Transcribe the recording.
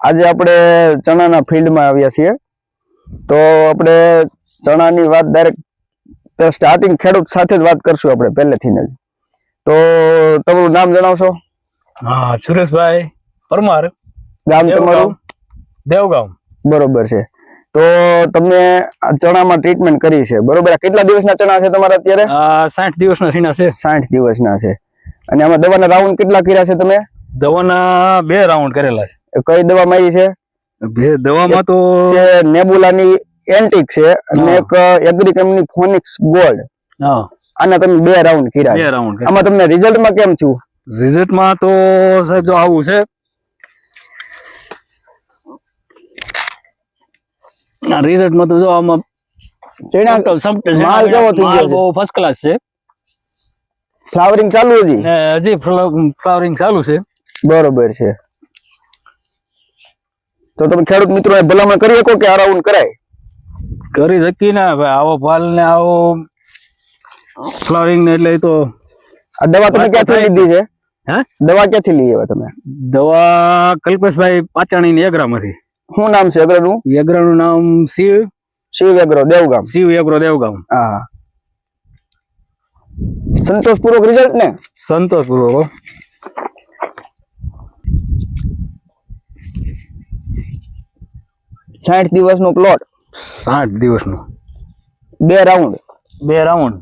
આજે આપણે ચણાના ફિલ્ડમાં આવ્યા છીએ. તો આપણે ચણાની વાત ડાયરેક્ટ સ્ટાર્ટિંગ ખેડૂત સાથે જ વાત કરશું આપણે પહેલેથી જ. તો તમારું નામ જણાવશો? હા સુરેશભાઈ પરમાર. ગામ. તમારું? દેવગામ બરોબર છે. તો તમને આ ચણામાં ટ્રીટમેન્ટ કરી છે. બરોબર કેટલા દિવસના ચણા છે તમારા અત્યારે? સાઠ દિવસના સીના છે. સાઠ દિવસના છે. અને આમાં દવાના રાઉન્ડ કેટલા કર્યા છે તમે? દવાના બે રાઉન્ડ કરેલા છે. કઈ દવા મારી છે? બે દવામાં તો નેબુલાની એન્ટિક છે અને એક એગ્રીકેમની ફોનિક્સ ગોલ્ડ હા. આના તમે બે રાઉન્ડ કર્યા બે રાઉન્ડ આમાં તમને રિઝલ્ટમાં કેમ થયું? રિઝલ્ટમાં તો સાહેબ જો આવું છે. રિઝલ્ટમાં તો જો આમાં. માલ કેવો થઈ ગયો બહુ ફર્સ્ટ ક્લાસ છે. ફ્લાવરિંગ ચાલુ હજી ને હજી ફ્લાવરિંગ ચાલુ છે. બરોબર છે. તો તમે ખેડૂત મિત્રો ભલામણ કરી શકો કે આ રાઉન્ડ કરાય? કરી શકી ને ભાઈ આવો પાલ ને આવો ફ્લાવરિંગ ને એટલે તો આ દવા તમે ક્યાંથી લીધી છે? હે? દવા ક્યાંથી લઈ આવ્યા તમે? દવા કલ્પેશભાઈ પાચાણી ની એગ્રામાંથી શું નામ છે એગ્રાનું નામ શિવ. શિવ એગ્રો દેવગામ. શિવ એગ્રો દેવગામ. હા. સંતોષપૂર્વક રિઝલ્ટ ને? સંતોષ સાઠ દિવસનો પ્લોટ સાઠ દિવસનો. બે રાઉન્ડ બે રાઉન્ડ